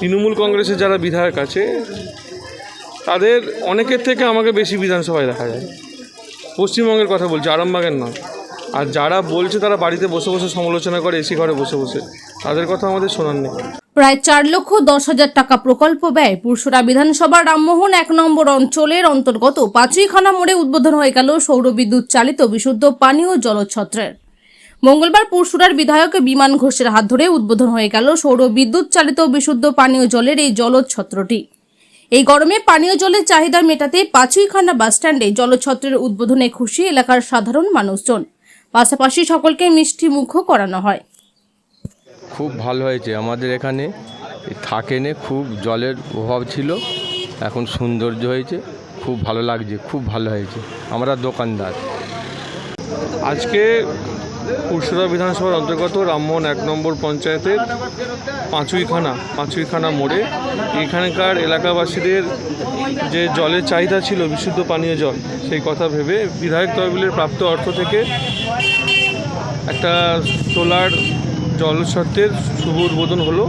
তৃণমূল কংগ্রেসের যারা বিধায়ক আছে, তাদের অনেকের থেকে আমাকে বেশি বিধানসভায় দেখা যায়। পশ্চিমবঙ্গের কথা বলছি, আরামবাগের নয় আর যারা বলছে তারা বাড়িতে বসে বসে সমালোচনা করে, এসি ঘরে বসে বসে। তাদের কথা আমাদের শোনার নেই। প্রায় চার লক্ষ দশ হাজার টাকা প্রকল্প ব্যয়। পুরসুরা বিধানসভার রামমোহন এক নম্বর অঞ্চলের অন্তর্গত পাঁচুইখানা মোড়ে উদ্বোধন হয়ে গেল সৌরবিদ্যুৎ চালিত বিশুদ্ধ পানীয় জলছত্রের। মঙ্গলবার পরশুরার বিধায়ক বিমান ঘোষের হাত ধরে উদ্বোধন হয়ে গেল সৌর বিদ্যুৎ চালিত বিশুদ্ধ পানীয় জলের এই জলছত্রটি এই গরমে পানীয় জলের চাহিদা মেটাতে পাঁচুইখানা বাসস্ট্যান্ডে জলছত্রের উদ্বোধনে খুশি এলাকার সাধারণ মানুষজন। পাশাপাশি সকলকে মিষ্টি মুখও করানো হয়। খুব ভালো হয়েছে। আমাদের এখানে থাকেনে খুব জলের অভাব ছিল। এখন সৌন্দর্য হয়েছে। খুব ভালো লাগছে। খুব ভালো হয়েছে। আমরা দোকানদার। আজকে পুরসুরা বিধানসভার অন্তর্গত রামমোহন এক নম্বর পঞ্চায়েতের পাঁচুইখানা পাঁচুইখানা মোড়ে। এখানকার এলাকাবাসীদের যে জলের চাহিদা ছিল, বিশুদ্ধ পানীয় জল, সেই কথা ভেবে বিধায়ক তহবিলের প্রাপ্ত অর্থ থেকে একটা সোলার জলছত্রের শুভ উদ্বোধন হলো।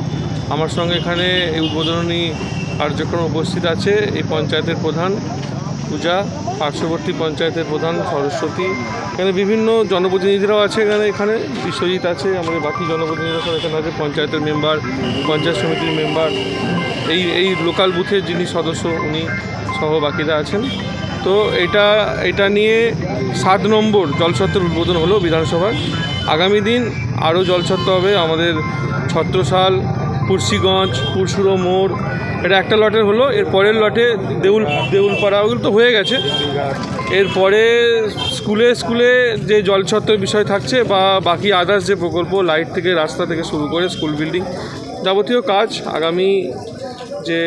আমার সঙ্গে এখানে এই উদ্বোধনী কার্যক্রম উপস্থিত আছে এই পঞ্চায়েতের প্রধান পূজা, পার্শ্ববর্তী পঞ্চায়েতের প্রধান সরস্বতী, এখানে বিভিন্ন জনপ্রতিনিধিরাও আছে এখানে এখানে বিশ্বজিৎ আছে, আমাদের বাকি জনপ্রতিনিধিরা সব এখানে আছে, পঞ্চায়েতের মেম্বার, পঞ্চায়েত সমিতির মেম্বার, এই এই লোকাল বুথের যিনি সদস্য, উনি সহ বাকিরা আছেন। তো এটা এটা নিয়ে সাত নম্বর জলছত্রের উদ্বোধন হলো বিধানসভার। আগামী দিন আরও জলছত্র হবে, আমাদের ছত্রসাল পুরসিগঞ্জ পুরশুরো মোড়, এটা একটা লটের হলো, এর পরের লটে দেউল, দেউলপাড়া ওগুলো তো হয়ে গেছে। এরপরে স্কুলে স্কুলে যে জলছত্রের বিষয় থাকছে বা বাকি আদার্স যে প্রকল্প লাইট থেকে রাস্তা থেকে শুরু করে স্কুল বিল্ডিং যাবতীয় কাজ আগামী যে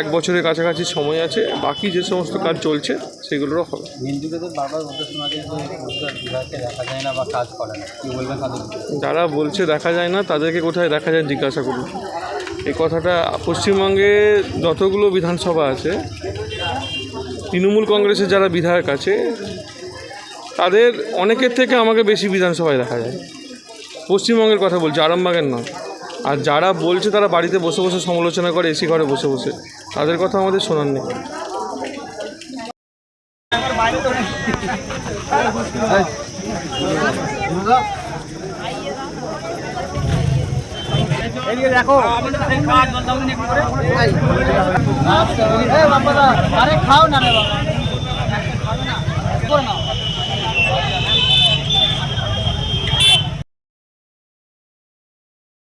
এক বছরের কাছাকাছি সময় আছে বাকি যে সমস্ত কাজ চলছে সেগুলোরও হবে। যারা বলছে দেখা যায় না তাদেরকে কোথায় দেখা যায় জিজ্ঞাসা করুন। এই কথাটা পশ্চিমবঙ্গে যতগুলো বিধানসভা আছে তৃণমূল কংগ্রেসের যারা বিধায়ক আছে তাদের অনেকের থেকে আমাকে বেশি বিধানসভায় দেখা যায়। পশ্চিমবঙ্গের কথা বলছি আরামবাগের নয়। আর যারা বলছে তারা বাড়িতে বসে বসে সমালোচনা করে এসি ঘরে বসে বসে তাদের কথা আমাদের শোনার নেই আরে খাও না রে বাবা